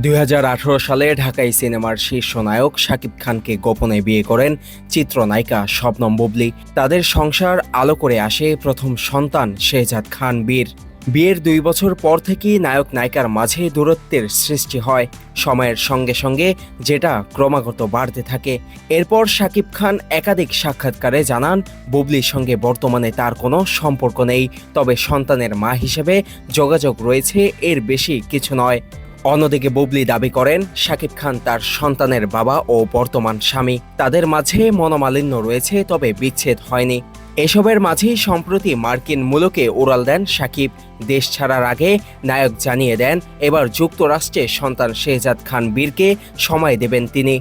দুই হাজার আঠারো সালে ঢাকাই সিনেমার শীর্ষ নায়ক শাকিব খানকে গোপনে বিয়ে করেন চিত্রনায়িকা শবনম বুবলি। তাদের সংসার আলো করে আসে প্রথম সন্তান শেহজাদ খান বীর। বিয়ের দুই বছর পর থেকেই নায়ক নায়িকার মাঝে দূরত্বের সৃষ্টি হয়। সময়ের সঙ্গে সঙ্গে যেটা ক্রমাগত বাড়তে থাকে। এরপর শাকিব খান একাধিক সাক্ষাৎকারে জানান, বুবলির সঙ্গে বর্তমানে তার কোনো সম্পর্ক নেই, তবে সন্তানের মা হিসেবে যোগাযোগ রয়েছে, এর বেশি কিছু নয়। অন্যদিকে বুবলি দাবি করেন, শাকিব খান তার সন্তানের বাবা ও বর্তমান স্বামী। তাদের মাঝে মনোমালিন্য রয়েছে, তবে বিচ্ছেদ হয়নি। এসবের মাঝেই সম্প্রতি মার্কিন মূলকে উড়াল দেন শাকিব। দেশ ছাড়ার আগে নায়ক জানিয়ে দেন, এবার যুক্তরাষ্ট্রে সন্তান শেহজাদ খান বীরকে সময় দেবেন তিনি।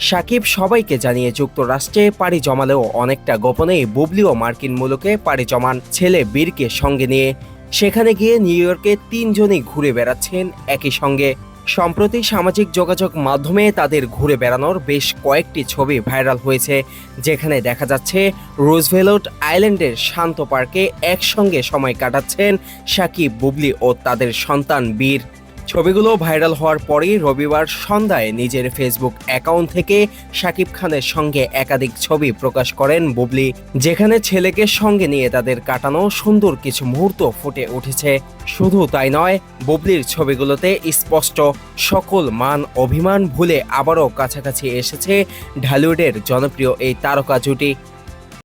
সাকিব সবাইকে জানিয়ে যুক্তরাষ্ট্রে পাড়ি জমালেও অনেকটা গোপনেই বুবলি ও মার্কিন মূলকে পাড়ি জমান ছেলে বীরকে সঙ্গে নিয়ে। সেখানে গিয়ে নিউ ইয়র্কে তিনজনই ঘুরে বেড়াচ্ছেন একই সঙ্গে। সম্প্রতি সামাজিক যোগাযোগ মাধ্যমে তাদের ঘুরে বেড়ানোর বেশ কয়েকটি ছবি ভাইরাল হয়েছে, যেখানে দেখা যাচ্ছে রোজভেলট আইল্যান্ডের শান্ত পার্কে একসঙ্গে সময় কাটাচ্ছেন সাকিব, বুবলি ও তাদের সন্তান বীর। ছবিগুলো ভাইরাল হওয়ার পরেই রবিবার সন্ধ্যায় নিজের ফেসবুক অ্যাকাউন্ট থেকে শাকিব খানের সঙ্গে একাধিক ছবি প্রকাশ করেন বুবলি, যেখানে ছেলেকে সঙ্গে নিয়ে তাদের কাটানো সুন্দর কিছু মুহূর্ত ফুটে উঠেছে। শুধু তাই নয়, বুবলির ছবিগুলোতে স্পষ্ট সকল মান অভিমান ভুলে আবারও কাছাকাছি এসেছে ঢালিউডের জনপ্রিয় এই তারকা জুটি।